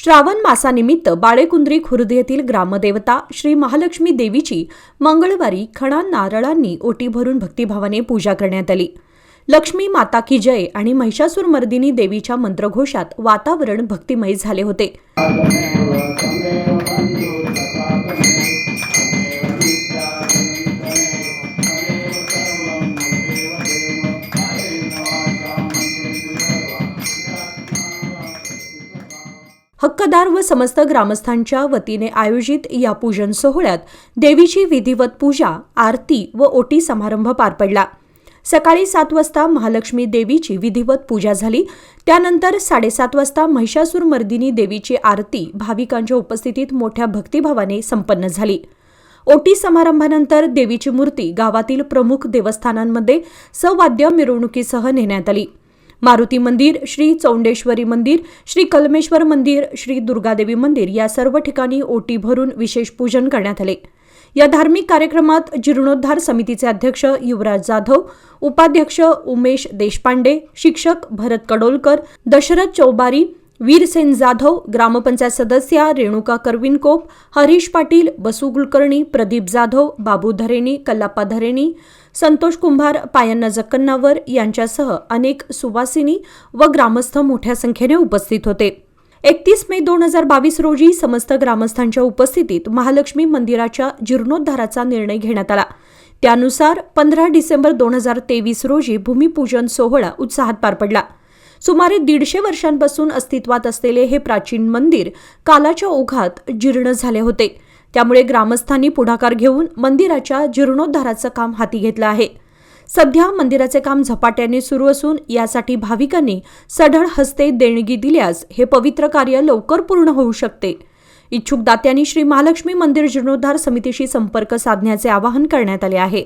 श्रावण मासानिमित्त बाळेकुंद्री खुर्द येथील ग्रामदेवता श्री महालक्ष्मी देवीची मंगळवारी खणा नारळांनी ओटी भरून भक्तिभावाने पूजा करण्यात आली. लक्ष्मी माता की जय आणि महिषासूर मर्दिनी देवीच्या मंत्रघोषात वातावरण भक्तिमय झाले होते. हक्कदार व समस्त ग्रामस्थांच्या वतीने आयोजित या पूजन सोहळ्यात देवीची विधिवत पूजा आरती व ओटी समारंभ पार पडला. सकाळी सात वाजता महालक्ष्मी देवीची विधिवत पूजा झाली. त्यानंतर साडेसात वाजता महिषासूर मर्दिनी देवीची आरती भाविकांच्या उपस्थितीत मोठ्या भक्तिभावाने संपन्न झाली. ओटी समारंभानंतर देवीची मूर्ती गावातील प्रमुख देवस्थानांमध्ये सवाद्य मिरवणुकीसह नेण्यात आली. मारुती मंदिर श्री चौंडेश्वरी मंदिर श्री कलमेश्वर मंदिर श्री दुर्गादेवी मंदिर या सर्व ठिकाणी ओटी भरून विशेष पूजन करण्यात आले. या धार्मिक कार्यक्रमात जीर्णोद्धार समितीचे अध्यक्ष युवराज जाधव उपाध्यक्ष उमेश देशपांडे शिक्षक भरत कडोलकर दशरथ चौबारी वीरसेन जाधव ग्रामपंचायत सदस्या रेणुका करविनकोप हरीश पाटील बसू कुलकर्णी प्रदीप जाधव बाबू धरेणी कल्लाप्पा धरेणी संतोष कुंभार पायन्ना जक्कन्नावर यांच्यासह अनेक सुवासिनी व ग्रामस्थ मोठ्या संख्येने उपस्थित होते. एकतीस मे दोन हजार बावीस रोजी समस्त ग्रामस्थांच्या उपस्थितीत महालक्ष्मी मंदिराच्या जीर्णोद्धाराचा निर्णय घेण्यात आला. त्यानुसार पंधरा डिसेंबर दोन हजार तेवीस रोजी भूमिपूजन सोहळा उत्साहात पार पडला. सुमारे दीडशे वर्षांपासून अस्तित्वात असलेले हे प्राचीन मंदिर कालाच्या ओघात जीर्ण झाले होते. त्यामुळे ग्रामस्थांनी पुढाकार घेऊन मंदिराच्या जीर्णोद्धाराचं काम हाती घेतलं आहे. सध्या मंदिराचे काम झपाट्याने सुरू असून यासाठी भाविकांनी सढळ हस्ते देणगी दिल्यास हे पवित्र कार्य लवकर पूर्ण होऊ शकते. इच्छुक दात्यांनी श्री महालक्ष्मी मंदिर जीर्णोद्धार समितीशी संपर्क साधण्याचे आवाहन करण्यात आले आहे.